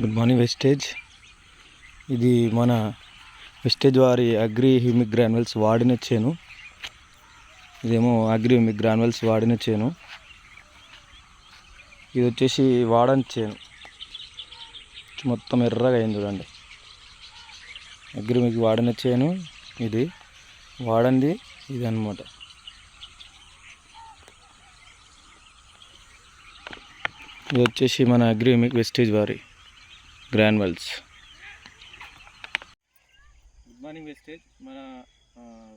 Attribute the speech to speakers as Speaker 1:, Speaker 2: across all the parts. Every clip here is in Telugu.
Speaker 1: గుడ్ మార్నింగ్ వెస్టేజ్ ఇది మన వెస్టేజ్ వారి అగ్రి హ్యూమిక్ గ్రాన్యువల్స్ వాడిన చేను. ఇదేమో అగ్రి హ్యూమిక్ గ్రాన్యువల్స్ వాడిన చేను. ఇది వచ్చేసి వాడని చేను. మొత్తం ఎర్రగా అయింది చూడండి. అగ్రి మీకు వాడిన చేను ఇది. వాడంది ఇది అనమాట ఇది వచ్చేసి మన అగ్రి మీకు వెస్టేజ్ వారి గ్రాన్యువల్స్ గుడ్ మార్నింగ్ వెస్టేజ్ మన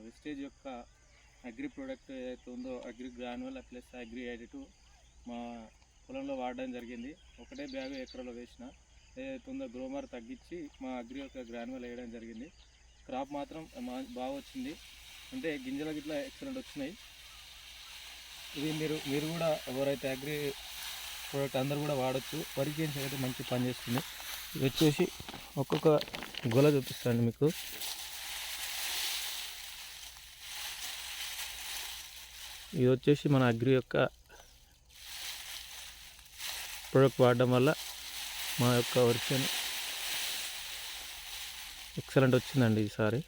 Speaker 1: వెస్టేజ్ యొక్క అగ్రి ప్రోడక్ట్ ఏదైతే ఉందో agri granule plus agri additive మా పొలంలో వాడడం జరిగింది. ఒకటే బ్యాగ్ ఎకరాలో వేసిన. ఏదైతే ఉందో గ్రోమర్ తగ్గించి మా అగ్రి యొక్క గ్రాన్యువల్ వేయడం జరిగింది. క్రాప్ మాత్రం మా- బాగా వచ్చింది. అంటే గింజల గిట్ల ఎక్సలెంట్ వచ్చినాయి. ఇది మీరు మీరు కూడా ఎవరైతే అగ్రి ప్రోడక్ట్ అందరు కూడా వాడచ్చు. వరికి అయితే మంచి పని చేస్తుంది. ఇది వచ్చేసి ఒక్కొక్క గొల చూపిస్తాను మీకు. ఇది వచ్చేసి మన అగ్రి యొక్క ప్రోడక్ట్ వాడడం వల్ల మా యొక్క వర్షన్ ఎక్సలెంట్ వచ్చిందండి ఈసారి